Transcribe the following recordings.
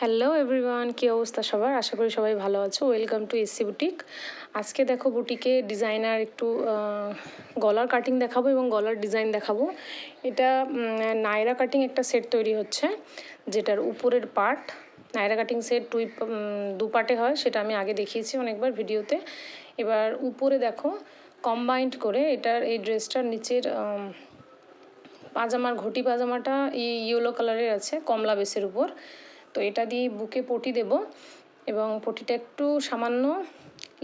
Hello everyone কী অবস্থা সবার? আশা করি সবাই ভালো আছো। ওয়েলকাম টু এসি বুটিক আজকে দেখো বুটিকে ডিজাইনার একটু গলার কাটিং দেখাবো এবং গলার ডিজাইন দেখাবো। এটা নায়রা কাটিং একটা সেট তৈরি হচ্ছে, যেটার উপরের পার্ট নায়রা কাটিং সেট দুই দু পার্টে হয়, সেটা আমি আগে দেখিয়েছি অনেকবার ভিডিওতে। এবার উপরে দেখো কম্বাইন্ড করে এটার, এই ড্রেসটার নিচের পাজামার, ঘটি পাজামাটা ইয়েলো কালারের আছে, কমলা বেসের উপর। তো এটা দিয়ে বুকে পটি দেব এবং পটিটা একটু সামান্য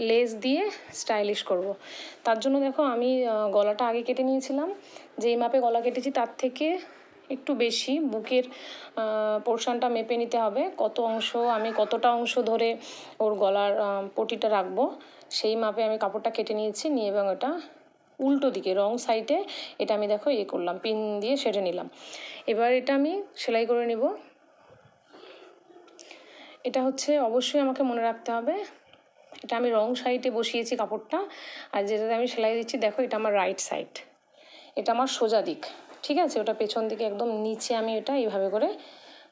লেস দিয়ে স্টাইলিশ করব। তার জন্য দেখো আমি গলাটা আগে কেটে নিয়েছিলাম। যেই মাপে গলা কেটেছি তার থেকে একটু বেশি। বুকের পোর্শনটা মেপে নিতে হবে। কত অংশ, আমি কতটা অংশ ধরে ওর গলার পটিটা রাখব, সেই মাপে আমি কাপড়টা কেটে নিয়েছি নিয়ে এবং এটা উল্টো দিকে, রং সাইডে এটা আমি দেখো ইয়ে করলাম, পিন দিয়ে সেটে নিলাম। এবার এটা আমি সেলাই করে নিব। এটা হচ্ছে অবশ্যই আমাকে মনে রাখতে হবে। এটা আমি রং সাইডে বসিয়েছি কাপড়টা, আর যেটাতে আমি সেলাই দিচ্ছি, দেখো এটা আমার রাইট সাইড এটা আমার সোজা দিক, ঠিক আছে? ওটা পেছন দিকে একদম নিচে আমি এটা এইভাবে করে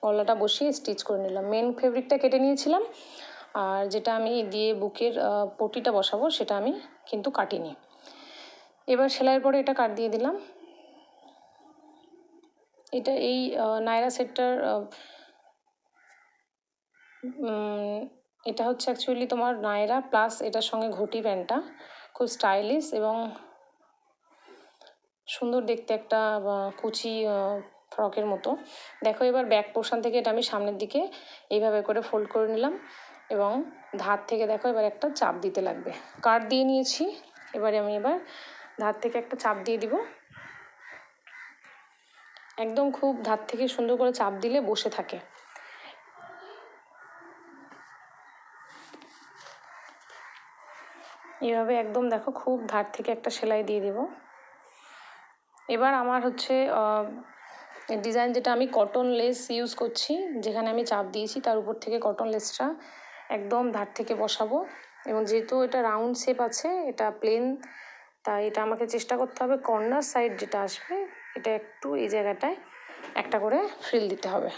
গলাটা বসিয়ে স্টিচ করে নিলাম। মেন ফেব্রিকটা কেটে নিয়েছিলাম, আর যেটা আমি দিয়ে বুকের পটিটা বসাবো, সেটা আমি কিন্তু কাটিনি। এবার সেলাইয়ের পরে এটা কাট দিয়ে দিলাম। এটা এই নায়রা সেটটার এটা হচ্ছে অ্যাকচুয়ালি তোমার নায়রা প্লাস এটার সঙ্গে ঘটি প্যান্টটা। খুব স্টাইলিশ এবং সুন্দর দেখতে একটা কুচি ফ্রকের মতো। দেখো এবার ব্যাক পোর্শন থেকে এটা আমি সামনের দিকে এইভাবে করে ফোল্ড করে নিলাম এবং ধার থেকে দেখো এবার একটা চাপ দিতে লাগবে। কাট দিয়ে নিয়েছি, এবারে আমি এবার ধার থেকে একটা চাপ দিয়ে দিব। একদম খুব ধার থেকে সুন্দর করে চাপ দিলে বসে থাকে। এইভাবে একদম দেখো খুব ধার থেকে একটা সেলাই দিয়ে দেব। এবার আমার হচ্ছে ডিজাইন যেটা আমি কটন লেস ইউজ করছি, যেখানে আমি চাপ দিয়েছি তার উপর থেকে কটন লেসটা একদম ধার থেকে বসাবো। এবং যেহেতু এটা রাউন্ড শেপ আছে, এটা প্লেন তাই এটা আমাকে চেষ্টা করতে হবে কর্নার সাইড যেটা আসবে, এটা একটু এই জায়গাটায় একটা করে ফ্রিল দিতে হবে।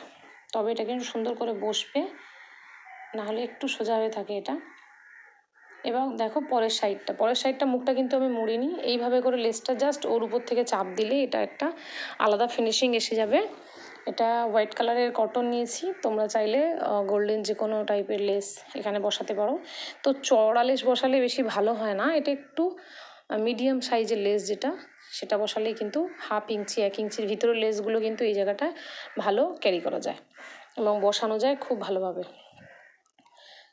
তবে এটা কিন্তু সুন্দর করে বসবে, নাহলে একটু সোজা হয়ে থাকে এটা। এবং দেখো পরের সাইডটা পরের সাইডটা মুখটা কিন্তু আমি মুড়িনি। এইভাবে করে লেসটা জাস্ট ওর উপর থেকে চাপ দিলে এটা একটা আলাদা ফিনিশিং এসে যাবে। এটা হোয়াইট কালারের কটন নিয়েছি। তোমরা চাইলে গোল্ডেন যে কোনো টাইপের লেস এখানে বসাতে পারো। তো চড়া লেস বসালে বেশি ভালো হয় না। এটা একটু মিডিয়াম সাইজের লেস যেটা, সেটা বসালেই কিন্তু হাফ ইঞ্চি, এক ইঞ্চির ভিতরের লেসগুলো কিন্তু এই জায়গাটায় ভালো ক্যারি করা যায় এবং বসানো যায় খুব ভালোভাবে।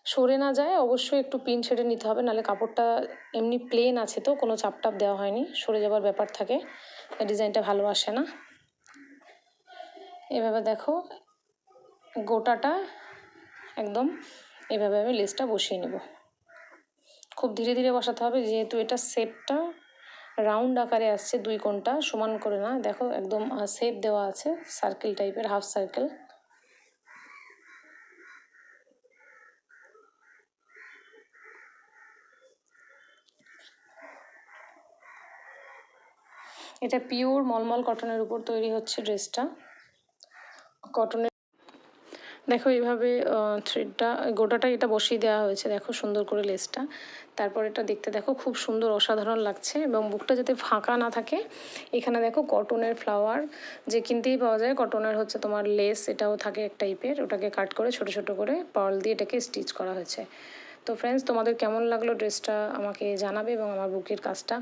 সরে না যায়, অবশ্যই একটু পিন ছেড়ে নিতে হবে, নাহলে কাপড়টা এমনি প্লেন আছে তো, কোনো চাপ টাপ দেওয়া হয়নি, সরে যাবার ব্যাপার থাকে, ডিজাইনটা ভালো আসে না। এভাবে দেখো, গোটাটা একদম এভাবে আমি লেসটা বসিয়ে নেব। খুব ধীরে ধীরে বসাতে হবে, যেহেতু এটা শেপটা রাউন্ড আকারে আসছে দুই কোণটা, সমান করে না, দেখো একদম সেপ দেওয়া আছে সার্কেল টাইপের হাফ সার্কেল এটা পিওর মলমল কটনের উপর তৈরি হচ্ছে ড্রেসটা কটনের দেখো এইভাবে থ্রেডটা গোটাটা এটা বসিয়ে দেওয়া হয়েছে, দেখো সুন্দর করে লেসটা তারপর এটা দেখতে দেখো খুব সুন্দর অসাধারণ লাগছে এবং বুকটা যাতে ফাঁকা না থাকে, এখানে দেখো কটনের ফ্লাওয়ার যে কিনতেই পাওয়া যায় কটনের হচ্ছে তোমার লেস এটাও থাকে এক টাইপের ওটাকে কাট করে ছোট ছোট করে পার্ল দিয়ে এটাকে স্টিচ করা হয়েছে। তো ফ্রেন্ডস তোমাদের কেমন লাগল ড্রেসটা আমাকে জানাবে এবং আমার বুকের কাজটা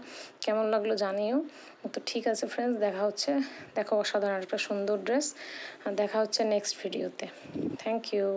কেমন লাগল জানিও। তো ঠিক আছে ফ্রেন্ডস দেখা হচ্ছে, দেখো অসাধারণ একটা সুন্দর ড্রেস দেখা হচ্ছে নেক্সট ভিডিওতে থ্যাংক ইউ